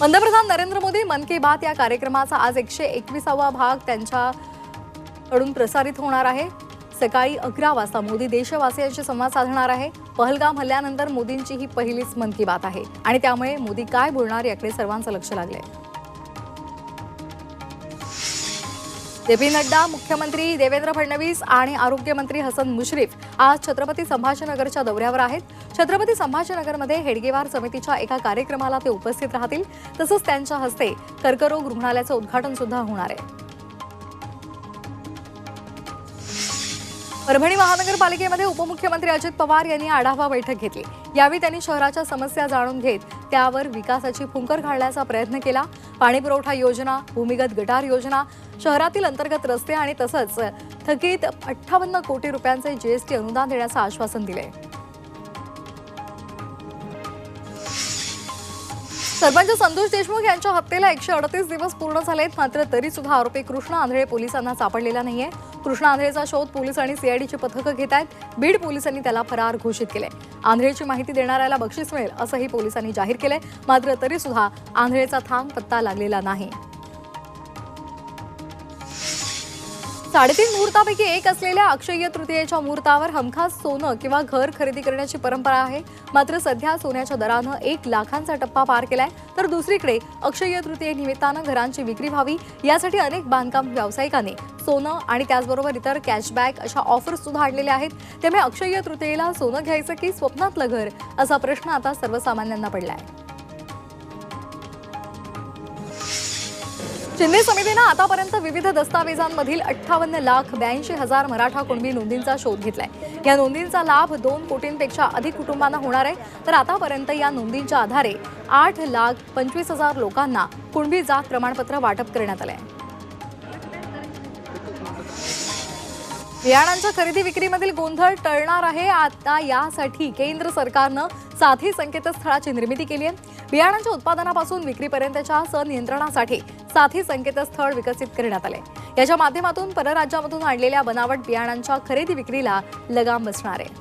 पंतप्रधान नरेंद्र मोदी मन की बात या कार्यक्रमाचा आज एकशे एकविसावा भाग त्यांच्याकडून प्रसारित होणार आहे. सकाळी अकरा वाजता मोदी देशवासियांशी संवाद साधणार आहे. पहलगाम हल्ल्यानंतर मोदींची ही पहिलीच मन की बात आहे. आणि त्यामुळे मोदी काय बोलणार याकडे सर्वांचं लक्ष लागलंय. जे पी नड्डा मुख्यमंत्री देवेंद्र फडणवीस आणि आरोग्यमंत्री हसन मुश्रीफ आज छत्रपती संभाजीनगरच्या दौऱ्यावर आहेत. छत्रपती संभाजीनगरमध्ये हेडगेवार समितीच्या एका कार्यक्रमाला ते उपस्थित राहतील. तसंच त्यांच्या हस्ते कर्करोग रुग्णालयाचं उद्घाटन सुद्धा होणार आहे. परभणी महानगरपालिकेमध्ये उपमुख्यमंत्री अजित पवार यांनी आढावा बैठक घेतली. यावेळी त्यांनी शहराच्या समस्या जाणून घेत त्यावर विकासाची फुंकर घालण्याचा प्रयत्न केला. पाणीपुरवठा योजना भूमिगत गटार योजना शहरातील अंतर्गत रस्ते आणि तसंच थकीत अठ्ठावन्न कोटी रुपयांचे जीएसटी अनुदान देण्याचं आश्वासन दिले सरपंच संतोष देशमुख यांच्या हत्येला एकशे अडतीस दिवस पूर्ण झालेत. मात्र तरी सुद्धा आरोपी कृष्ण आंधळे पोलिसांना सापडलेला नाहीये. कृष्ण आंधळेचा शोध पोलीस आणि सीआयडीची पथकं घेत आहेत. बीड पोलिसांनी त्याला फरार घोषित केले आंधळेची माहिती देणाऱ्याला बक्षीस मिळेल असंही पोलिसांनी जाहीर केलंय. मात्र तरी सुद्धा आंधळेचा थांब पत्ता लागलेला नाही. साडेतीन मुहूर्तापैकी एक असलेल्या अक्षय तृतीयेच्या मुहूर्तावर हमखास सोनं किंवा घर खरेदी करण्याची परंपरा आहे. मात्र सध्या सोन्याच्या दरानं एक लाखांचा टप्पा पार केलाय. तर दुसरीकडे अक्षय तृतीये निमित्तानं घरांची विक्री व्हावी यासाठी अनेक बांधकाम व्यावसायिकांनी सोनं आणि त्याचबरोबर इतर कॅशबॅक अशा ऑफर्स सुद्धा आणलेल्या आहेत. त्यामुळे अक्षय तृतीयेला सोनं घ्यायचं की स्वप्नातलं घर? असा प्रश्न आता सर्वसामान्यांना पडला आहे शिंदे समितीनं आतापर्यंत विविध दस्तावेजांमधील अठ्ठावन्न लाख ब्याऐंशी हजार मराठा कुणबी नोंदींचा शोध घेतलाय. या नोंदींचा लाभ दोन कोटींपेक्षा अधिक कुटुंबांना होणार आहे. तर आतापर्यंत या नोंदींच्या आधारे आठ लाख पंचवीस हजार लोकांना कुणबी जात प्रमाणपत्र वाटप करण्यात आलंय. बियाणांच्या खरेदी विक्रीमधील गोंधळ टळणार आहे. आता यासाठी केंद्र सरकारनं साथी संकेतस्थळाची निर्मिती केली आहे. बियाणांच्या उत्पादनापासून विक्रीपर्यंतच्या सनियंत्रणासाठी साथी संकेतस्थळ विकसित करण्यात आले. याच्या माध्यमातून परराज्यामधून आणलेल्या बनावट बियाणांच्या खरेदी विक्रीला लगाम बसणार आहे.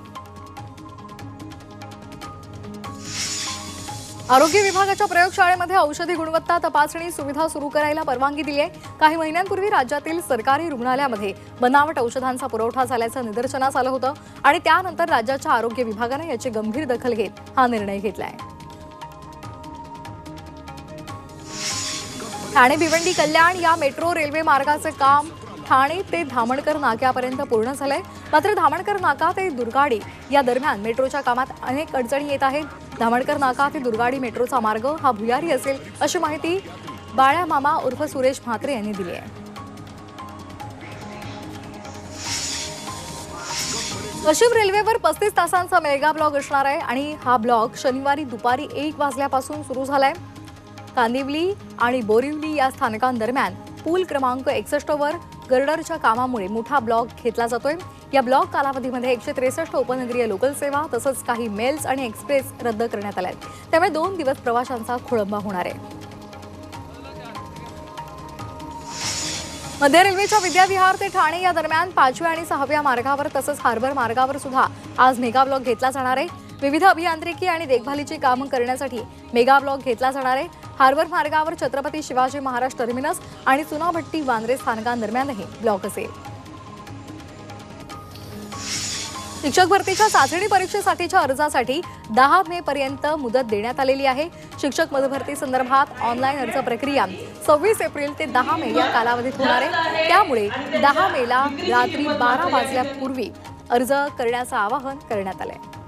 आरोग्य विभागाच्या प्रयोगशाळेमध्ये औषधी गुणवत्ता तपासणी सुविधा सुरू करायला परवानगी दिली आहे काही महिन्यांपूर्वी राज्यातील सरकारी रुग्णालयामध्ये बनावट औषधांचा पुरवठा झाल्याचं निदर्शनास आलं होतं आणि त्यानंतर राज्याच्या आरोग्य विभागानं याची गंभीर दखल घेत हा निर्णय घेतलाय. ठाणे भिवंडी कल्याण या मेट्रो रेल्वे मार्गाचं काम ठाणे ते धामणकर नाक्यापर्यंत पूर्ण झालंय. मात्र धामणकर नाका ते दुर्गाडी या दरम्यान मेट्रोच्या कामात अनेक अडचणी येत आहेत. धामणकर नाका ते दुर्गाडी मेट्रोचा मार्ग हा भुयारी असेल अशी माहिती बाळ्या मामा उर्फ सुरेश म्हात्रे यांनी दिली आहे. पश्चिम रेल्वेवर पस्तीस तासांचा मेगा ब्लॉग असणार आहे आणि हा ब्लॉग शनिवारी दुपारी एक वाजल्यापासून सुरू झाला आहे कांदिवली आणि बोरिवली या स्थानकांदरम्यान पूल क्रमांक एकसष्ट वर गर्डरच्या कामामुळे मोठा ब्लॉक घेतला जातोय. या ब्लॉक कालावधीमध्ये एकशे त्रेसष्ट उपनगरीय लोकल सेवा तसंच काही मेल्स आणि एक्सप्रेस रद्द करण्यात आल्या आहेत त्यामुळे दोन दिवस प्रवाशांचा खोळंबा होणार आहे. मध्य रेल्वेच्या विद्याविहार ते ठाणे या दरम्यान पाचव्या आणि सहाव्या मार्गावर तसंच हार्बर मार्गावर सुद्धा आज मेगा ब्लॉक घेतला जाणार आहे. विविध अभियांत्रिकी आणि देखभालीची कामं करण्यासाठी मेगा ब्लॉक घेतला जाणार आहे. हार्बर मार्गावर छत्रपती शिवाजी महाराज टर्मिनस आणि चुनाभट्टी वांद्रे स्थानकांदरम्यानही ब्लॉक असेल. शिक्षक भरतीच्या चाचणी परीक्षेसाठीच्या अर्जासाठी दहा मे पर्यंत मुदत देण्यात आलेली आहे. शिक्षक पदभरती संदर्भात ऑनलाईन अर्ज प्रक्रिया सव्वीस एप्रिल ते दहा मे या कालावधीत होणार आहे. त्यामुळे दहा मेला रात्री बारा वाजल्यापूर्वी अर्ज करण्याचं आवाहन करण्यात आलं आहे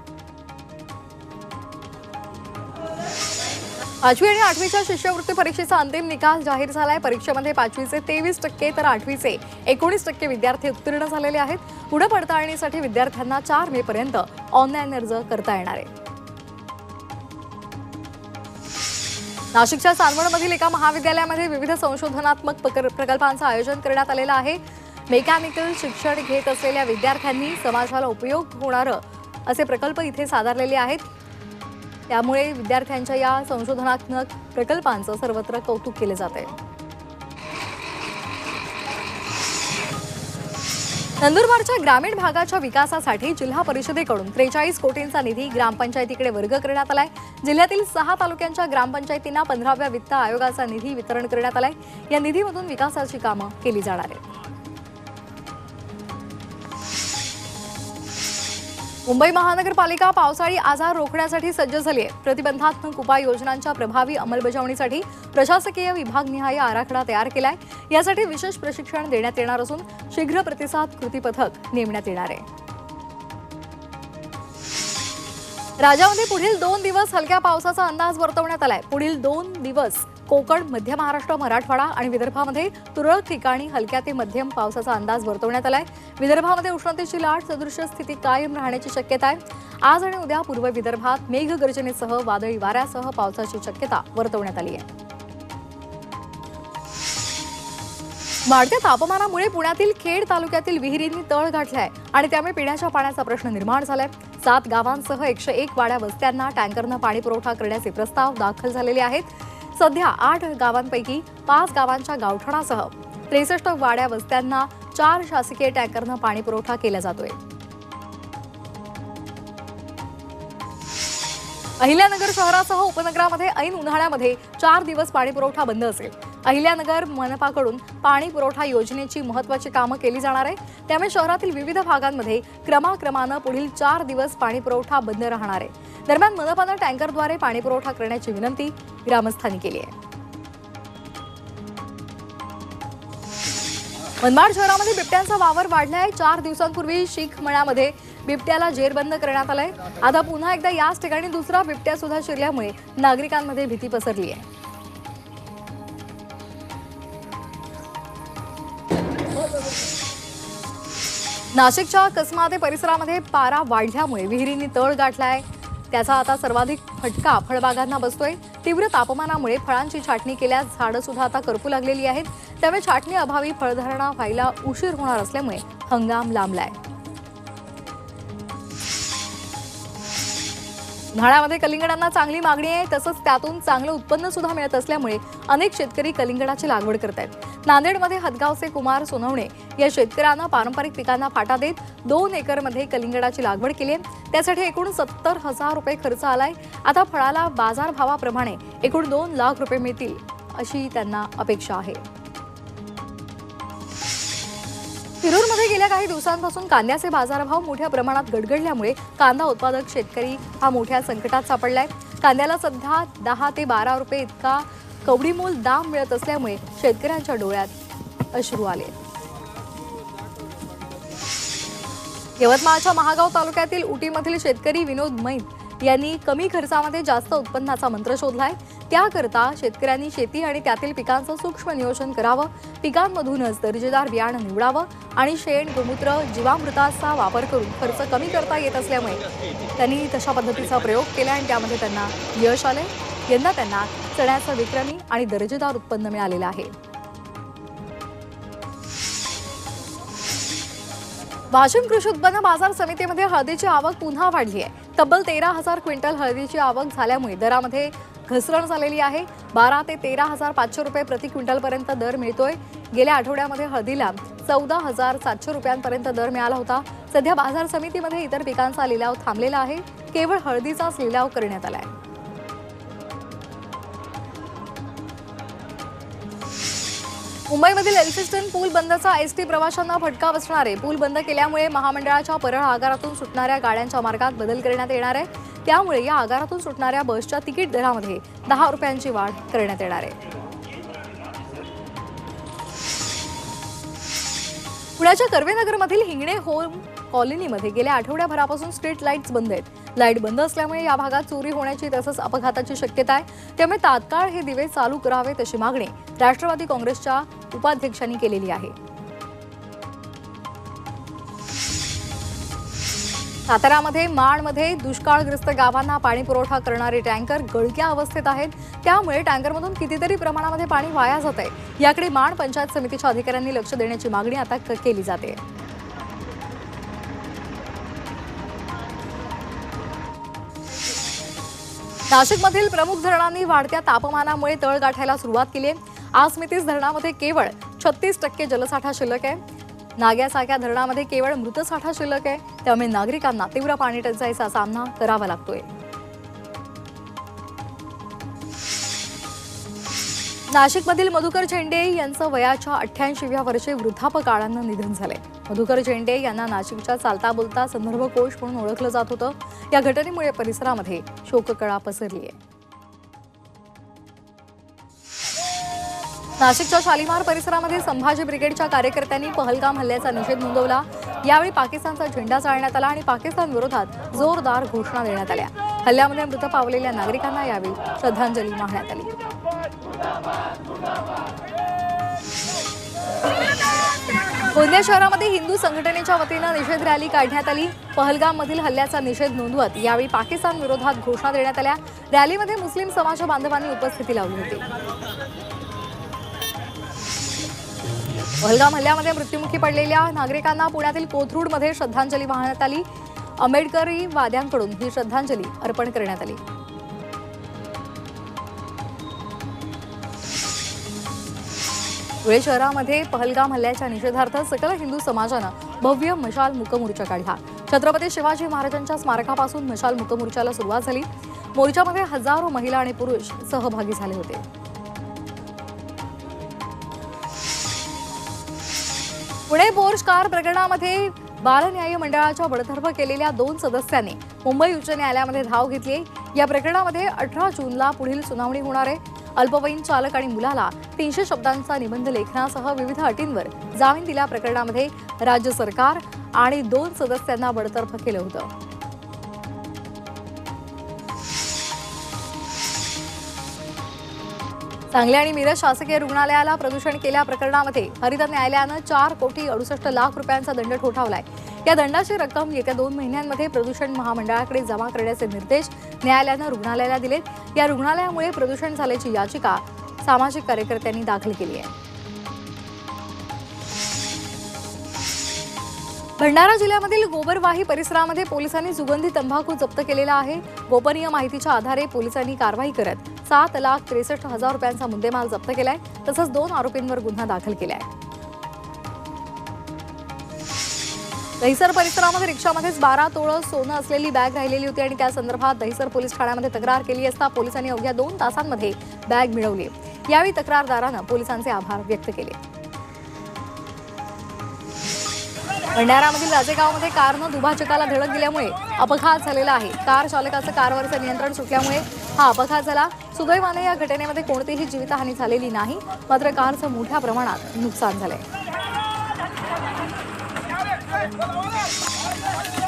पाचवी आणि आठवीच्या शिष्यवृत्ती परीक्षेचा अंतिम निकाल जाहीर झालाय. परीक्षेमध्ये पाचवीचे तेवीस टक्के तर आठवीचे एकोणीस टक्के विद्यार्थी उत्तीर्ण झालेले आहेत. पुढे पडताळणीसाठी विद्यार्थ्यांना चार मे पर्यंत ऑनलाईन अर्ज करता येणार आहे. नाशिकच्या चांदवडमधील एका महाविद्यालयामध्ये विविध संशोधनात्मक प्रकल्पांचं आयोजन करण्यात आलेलं आहे. मेकॅनिकल शिक्षण घेत असलेल्या विद्यार्थ्यांनी समाजाला उपयोग होणारं असे प्रकल्प इथे सादरलेले आहेत. त्यामुळे विद्यार्थ्यांच्या या संशोधनात्मक प्रकल्पांचं सर्वत्र कौतुक केले जात आहे नंदुरबारच्या ग्रामीण भागाच्या विकासासाठी जिल्हा परिषदेकडून त्रेचाळीस कोटींचा निधी ग्रामपंचायतीकडे वर्ग करण्यात आलाय. जिल्ह्यातील सहा तालुक्यांच्या ग्रामपंचायतींना पंधराव्या वित्त आयोगाचा निधी वितरण करण्यात आलाय. या निधीमधून विकासाची कामं केली जाणार आहेत. मुंबई महानगरपालिका पावसाळी आजार रोखण्यासाठी सज्ज झाली आहे प्रतिबंधात्मक उपाययोजनांच्या प्रभावी अंमलबजावणीसाठी प्रशासकीय विभागनिहाय आराखडा तयार केला आहे यासाठी विशेष प्रशिक्षण देण्यात येणार असून शीघ्र प्रतिसाद कृती पथक नेमण्यात येणार आहे. राज्यामध्ये पुढील दोन दिवस हलक्या पावसाचा अंदाज वर्तवण्यात आलाय. पुढील दोन दिवस कोकण मध्य महाराष्ट्र मराठवाडा आणि विदर्भामध्ये तुरळक ठिकाणी हलक्या ते मध्यम पावसाचा अंदाज वर्तवण्यात आलाय. विदर्भामध्ये उष्णतेची लाट सदृश्य स्थिती कायम राहण्याची शक्यता आहे. आज आणि उद्या पूर्व विदर्भात मेघगर्जनेसह वादळी वाऱ्यासह पावसाची शक्यता वर्तवण्यात आली आहे. वाढत्या तापमानामुळे पुण्यातील खेड तालुक्यातील विहिरींनी तळ गाठलाय आणि त्यामुळे पिण्याच्या पाण्याचा प्रश्न निर्माण झालाय. सात गावांसह एकशे एक वाड्या वस्त्यांना टँकरनं पाणी पुरवठा करण्याचे प्रस्ताव दाखल झालेले आहेत. सध्या आठ गावांपैकी पाच गावांच्या गावठणासह त्रेसष्ट वाड्या वस्त्यांना चार शासकीय टँकरनं पाणी पुरवठा केला जातोय. अहिल्यानगर शहरासह उपनगरामध्ये ऐन उन्हाळ्यामध्ये चार दिवस पाणी पुरवठा बंद असेल. अहिल्यानगर मनपाकडून पाणी पुरवठा योजनेची महत्वाची कामं केली जाणार आहे. त्यामुळे शहरातील विविध भागांमध्ये क्रमाक्रमानं पुढील चार दिवस पाणी पुरवठा बंद राहणार आहे. दरम्यान मनपानं टँकरद्वारे पाणी पुरवठा करण्याची विनंती ग्रामस्थांनी केली आहे. मनमाड शहरामध्ये बिबट्यांचा वावर वाढला आहे चार दिवसांपूर्वी शीख मळ्यामध्ये बिबट्याला जेरबंद करण्यात आलंय. आता पुन्हा एकदा याच ठिकाणी दुसरा बिबट्या सुद्धा शिरल्यामुळे नागरिकांमध्ये भीती पसरली आहे. नाशिकच्या कसमाते परिसरामध्ये पारा वाढल्यामुळे विहिरींनी तळ गाठलाय. त्याचा आता सर्वाधिक फटका फळबागांना बसतोय. तीव्र तापमानामुळे फळांची छाटणी केल्यास झाडं सुद्धा आता करपू लागलेली आहेत. त्यामुळे छाटणी अभावी फळधारणा व्हायला उशीर होणार असल्यामुळे हंगाम लांबलाय. उन्हाळ्यामध्ये कलिंगडांना चांगली मागणी आहे तसंच त्यातून चांगलं उत्पन्न सुद्धा मिळत असल्यामुळे अनेक शेतकरी कलिंगडाची लागवड करत आहेत नांदेडमध्ये हदगावचे कुमार सोनवणे या शेतकऱ्यानं पारंपरिक पिकांना फाटा देत दोन एकरमध्ये कलिंगडाची लागवड केली आहे. त्यासाठी एकूण सत्तर हजार रुपये खर्च आलाय. आता फळाला बाजारभावाप्रमाणे एकूण दोन लाख रुपये मिळतील अशी त्यांना अपेक्षा आहे. शिरूरमध्ये गेल्या काही दिवसांपासून कांद्याचे बाजारभाव मोठ्या प्रमाणात गडगडल्यामुळे कांदा उत्पादक शेतकरी हा मोठ्या संकटात सापडलाय. कांद्याला सध्या दहा ते बारा रुपये इतका कवडीमोल दाम मिळत असल्यामुळे शेतकऱ्यांच्या डोळ्यात अश्रू आले. यवतमाळच्या महागाव तालुक्यातील उटीमधील शेतकरी विनोद मैत यांनी कमी खर्चामध्ये जास्त उत्पन्नाचा मंत्र शोधलाय. त्याकरता शेतकऱ्यांनी शेती आणि त्यातील पिकांचं सूक्ष्म नियोजन करावं पिकांमधूनच दर्जेदार बियाणं निवडावं आणि शेण गोमूत्र जीवामृताचा वापर करून खर्च कमी करता येत असल्यामुळे त्यांनी तशा पद्धतीचा प्रयोग केला आणि त्यामध्ये त्यांना यश आले. यंदा त्यांना चण्याचं विक्रमी आणि दर्जेदार उत्पन्न मिळालेलं आहे. वाशिम कृषी उत्पन्न बाजार समितीमध्ये हळदीची आवक पुन्हा वाढली आहे. तब्बल तेरा हजार क्विंटल हळदीची आवक झाल्यामुळे दरामध्ये घसरण झालेली आहे. बारा ते तेरा हजार पाचशे रुपये प्रति क्विंटलपर्यंत दर मिळतोय. गेल्या आठवड्यामध्ये हळदीला चौदा हजार सातशे रुपयांपर्यंत दर मिळाला होता. सध्या बाजार समितीमध्ये इतर पिकांचा लिलाव थांबलेला आहे. केवळ हळदीचाच लिलाव करण्यात आलाय. मुंबईमधील एल्फिस्टन पूल बंदचा एस टी प्रवाशांना फटका बसणार. आहे पूल बंद केल्यामुळे महामंडळाच्या परळ आगारातून सुटणाऱ्या गाड्यांच्या मार्गात बदल करण्यात येणार आहे. त्यामुळे या आगारातून सुटणाऱ्या बसच्या तिकीट दरामध्ये दहा रुपयांची वाढ करण्यात येणार आहे. पुण्याच्या कर्वेनगरमधील हिंगणे होम कॉलनीमध्ये गेल्या आठवड्याभरापासून स्ट्रीट लाईट्स बंद आहेत. लाइट बंद असल्यामुळे या भागात चोरी होण्याची तसंच अपघाताची शक्यता आहे. त्यामुळे तात्काळ हे दिवे चालू करावेत अशी मागणी राष्ट्रवादी काँग्रेसच्या उपाध्यक्षांनी केलेली आहे. सातारामध्ये माणमध्ये दुष्काळग्रस्त गावांना पाणी पुरवठा करणारे टँकर गळक्या अवस्थेत आहेत. त्यामुळे टँकरमधून कितीतरी प्रमाणामध्ये पाणी वाया जात आहे. याकडे माण पंचायत समितीच्या अधिकाऱ्यांनी लक्ष देण्याची मागणी आता केली जाते. नाशिकमधील प्रमुख धरणांनी वाढत्या तापमानामुळे तळ गाठायला सुरुवात केली आहे. आज मितीस धरणामध्ये केवळ छत्तीस टक्के जलसाठा शिल्लक आहे. नाग्यासारख्या धरणामध्ये केवळ मृतसाठा शिल्लक आहे त्यामुळे नागरिकांना तीव्र पाणी टंचाईचा सामना करावा लागतोय. नाशिकमधील मधुकर झेंडे यांचं वयाच्या अठ्ठ्याऐंशीव्या वर्षी वृद्धापकाळानं निधन झालंय. मधुकर झेंडे यांना नाशिकच्या चालता बोलता संदर्भ कोश म्हणून ओळखलं जात होतं. या घटनेमुळे परिसरामध्ये शोककळा पसरली आहे नाशिकच्या शालिमार परिसरामध्ये संभाजी ब्रिगेडच्या कार्यकर्त्यांनी पहलगाम हल्ल्याचा निषेध नोंदवला. यावेळी पाकिस्तानचा झेंडा चालण्यात आला आणि पाकिस्तान विरोधात जोरदार घोषणा देण्यात आल्या. हल्ल्यामध्ये मृत पावलेल्या नागरिकांना यावेळी श्रद्धांजली वाहण्यात आली. गोंदिया शहरामध्ये हिंदू संघटनेच्या वतीनं निषेध रॅली काढण्यात आली. पहलगाम मधील हल्ल्याचा निषेध नोंदवत यावेळी पाकिस्तान विरोधात घोषणा देण्यात आल्या. रॅलीमध्ये मुस्लिम समाज बांधवांनी उपस्थिती लावली होती. पहलगाम हल्ल्यामध्ये मृत्युमुखी पडलेल्या नागरिकांना पुण्यातील कोथरूडमध्ये श्रद्धांजली वाहण्यात आली. आंबेडकरी वाद्यांकडून ही श्रद्धांजली अर्पण करण्यात आली. धुळे शहरामध्ये पहलगाम हल्ल्याच्या निषेधार्थ सकल हिंदू समाजानं भव्य मशाल मुकमोर्चा काढला. छत्रपती शिवाजी महाराजांच्या स्मारकापासून मशाल मुकमोर्चाला सुरुवात झाली. मोर्चामध्ये हजारो महिला आणि पुरुष सहभागी झाले होते. पुणे बोर्ज कार प्रकरणामध्ये बाल न्याय मंडळाच्या बडतर्फ केलेल्या दोन सदस्यांनी मुंबई उच्च न्यायालयामध्ये धाव घेतली. या प्रकरणामध्ये अठरा जूनला पुढील सुनावणी होणार आहे. अल्पवयीन चालक आणि मुलाला तीनशे शब्दांचा निबंध लेखनासह विविध अटींवर जामीन दिल्या प्रकरणामध्ये राज्य सरकार आणि दोन सदस्यांना बडतर्फ केलं होतं. सांगली आणि मिरज शासकीय रुग्णालयाला प्रदूषण केल्या प्रकरणामध्ये हरित न्यायालयानं चार कोटी अडुसष्ट लाख रुपयांचा दंड ठोठावलाय. या दंडाची रक्कम येत्या दोन महिन्यांमध्ये प्रदूषण महामंडळाकडे जमा करण्याचे निर्देश न्यायालयानं रुग्णालयाला दिलेत. या रुग्णालयामुळे प्रदूषण झाल्याची याचिका सामाजिक कार्यकर्त्यांनी दाखल केली आहे. भंडारा जिल्ह्यामधील गोबरवाही परिसरामध्ये पोलिसांनी सुगंधी तंबाखू जप्त केलेला आहे. गोपनीय माहितीच्या आधारे पोलिसांनी कारवाई करत सात लाख त्रेसष्ट हजार रुपयांचा मुद्देमाल जप्त केलाय तसंच दोन आरोपींवर गुन्हा दाखल केलाय. दहिसर परिसरामध्ये रिक्षामध्येच बारा तोळं सोनं असलेली बॅग राहिलेली होती आणि त्या संदर्भात दहिसर पोलीस ठाण्यामध्ये तक्रार केली असता पोलिसांनी अवघ्या दोन तासांमध्ये बॅग मिळवली. यावेळी तक्रारदारानं पोलिसांचे आभार व्यक्त केले. भंडारामधील राजेगावमध्ये कारनं दुभाजकाला धडक दिल्यामुळे अपघात झालेला आहे. कार चालकाचं कारवरचं नियंत्रण सुटल्यामुळे हा अपघात झाला. सुदैवाने या घटनेमध्ये कोणतीही जीवितहानी झालेली नाही. मात्र कारचं मोठ्या प्रमाणात नुकसान झालंय.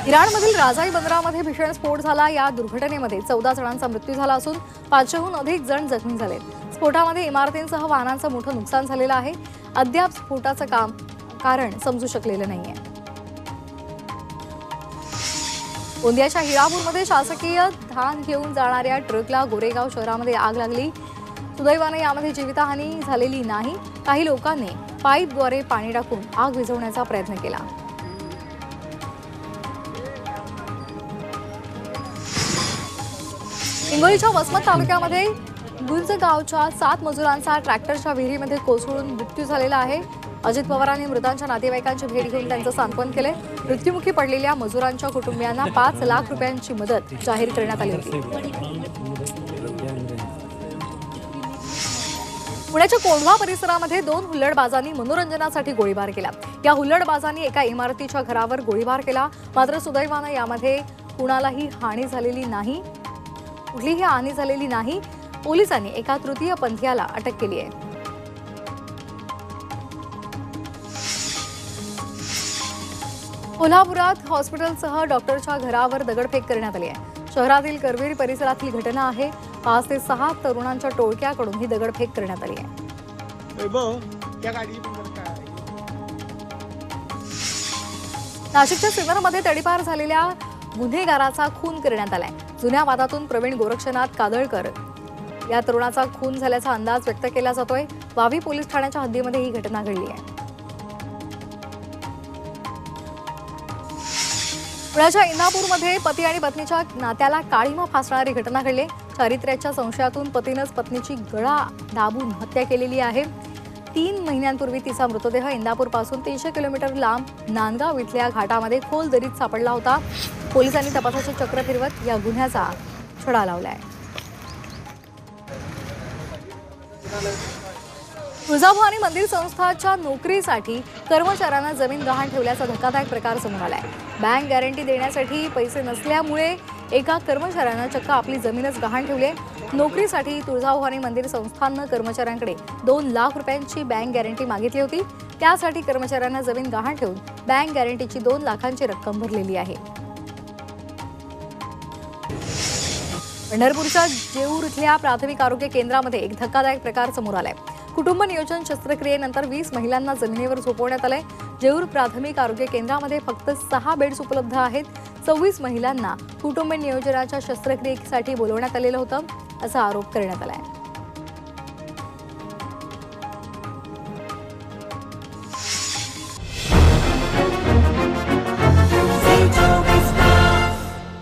इराणमधील राजाई बंदरामध्ये भीषण स्फोट झाला. या दुर्घटनेमध्ये चौदा जणांचा मृत्यू झाला असून पाचशेहून अधिक जण जखमी झाले स्फोटामध्ये इमारतींसह वाहनांचं मोठं नुकसान झालेलं आहे. अद्याप स्फोटाचं काम कारण समजू शकलेलं नाहीये. गोंदियाच्या हिळापूरमध्ये शासकीय धान घेऊन जाणाऱ्या ट्रकला गोरेगाव शहरामध्ये आग लागली. सुदैवाने यामध्ये जीवितहानी झालेली नाही. काही लोकांनी पाईपद्वारे पाणी टाकून आग विझवण्याचा प्रयत्न केला. हिंगोलीच्या वसमत तालुक्यामध्ये गुंज गावच्या सात मजुरांचा ट्रॅक्टरच्या विहिरीमध्ये कोसळून मृत्यू झालेला आहे. अजित पवारांनी मृतांच्या नातेवाईकांची भेट घेऊन त्यांचं सांत्वन केले मृत्युमुखी पडलेल्या मजुरांच्या कुटुंबियांना पाच लाख रुपयांची मदत जाहीर करण्यात आली होती. पुण्याच्या कोंढवा परिसरामध्ये दोन हुल्लडबाजांनी मनोरंजनासाठी गोळीबार केला. या हुल्लडबाजांनी एका इमारतीच्या घरावर गोळीबार केला. मात्र सुदैवानं यामध्ये कुणालाही हानी झालेली नाही. कुठलीही हानी झालेली नाही. पोलिसांनी एका तृतीय पंथीयाला अटक केली आहे. कोल्हापुरात हॉस्पिटलसह डॉक्टरच्या घरावर दगडफेक करण्यात आली आहे. शहरातील करवीर परिसरातील घटना आहे. पाच ते सहा तरुणांच्या टोळक्याकडून ही दगडफेक करण्यात आली आहे. नाशिकच्या सिन्नरमध्ये तडीपार झालेल्या गुन्हेगाराचा खून करण्यात आलाय. जुन्या वादातून प्रवीण गोरक्षनाथ कादळकर या तरुणाचा खून झाल्याचा अंदाज व्यक्त केला जातोय. वावी पोलीस ठाण्याच्या हद्दीमध्ये ही घटना घडली आहे. पुण्याच्या इंदापूरमध्ये पती आणि पत्नीच्या नात्याला काळीमा फासणारी घटना घडली. चारित्र्याच्या संशयातून पतीनंच पत्नीची गळा दाबून हत्या केलेली आहे. तीन महिन्यांपूर्वी तिचा मृतदेह इंदापूरपासून तीनशे किलोमीटर लांब नांदगाव इथल्या घाटामध्ये खोल दरीत सापडला होता. पोलिसांनी तपासाचे चक्र फिरवत या गुन्ह्याचा छडा लावलाय. तुळजाभवानी मंदिर संस्थाच्या नोकरीसाठी कर्मचाऱ्यांना जमीन गहाण ठेवल्याचा धक्कादायक प्रकार समोर आलाय. बँक गॅरंटी देण्यासाठी पैसे नसल्यामुळे एका कर्मचाऱ्यानं चक्क आपली जमीनच गहाण ठेवली नोकरीसाठी तुळजाभवानी मंदिर संस्थाननं कर्मचाऱ्यांकडे दोन लाख रुपयांची बँक गॅरंटी मागितली होती. त्यासाठी कर्मचाऱ्यांना जमीन गहाण ठेवून बँक गॅरंटीची दोन लाखांची रक्कम भरलेली आहे. पंढरपूरच्या जेऊर इथल्या प्राथमिक आरोग्य केंद्रामध्ये एक धक्कादायक प्रकार समोर आलाय. कुटुंब नियोजन शस्त्रक्रियेनंतर वीस महिलांना जमिनीवर झोपवण्यात आलंय. जेऊर प्राथमिक आरोग्य केंद्रामध्ये फक्त सहा बेड्स उपलब्ध आहेत. सव्वीस महिलांना कुटुंब नियोजनाच्या शस्त्रक्रियेसाठी बोलवण्यात आलेलं होतं असा आरोप करण्यात आला आहे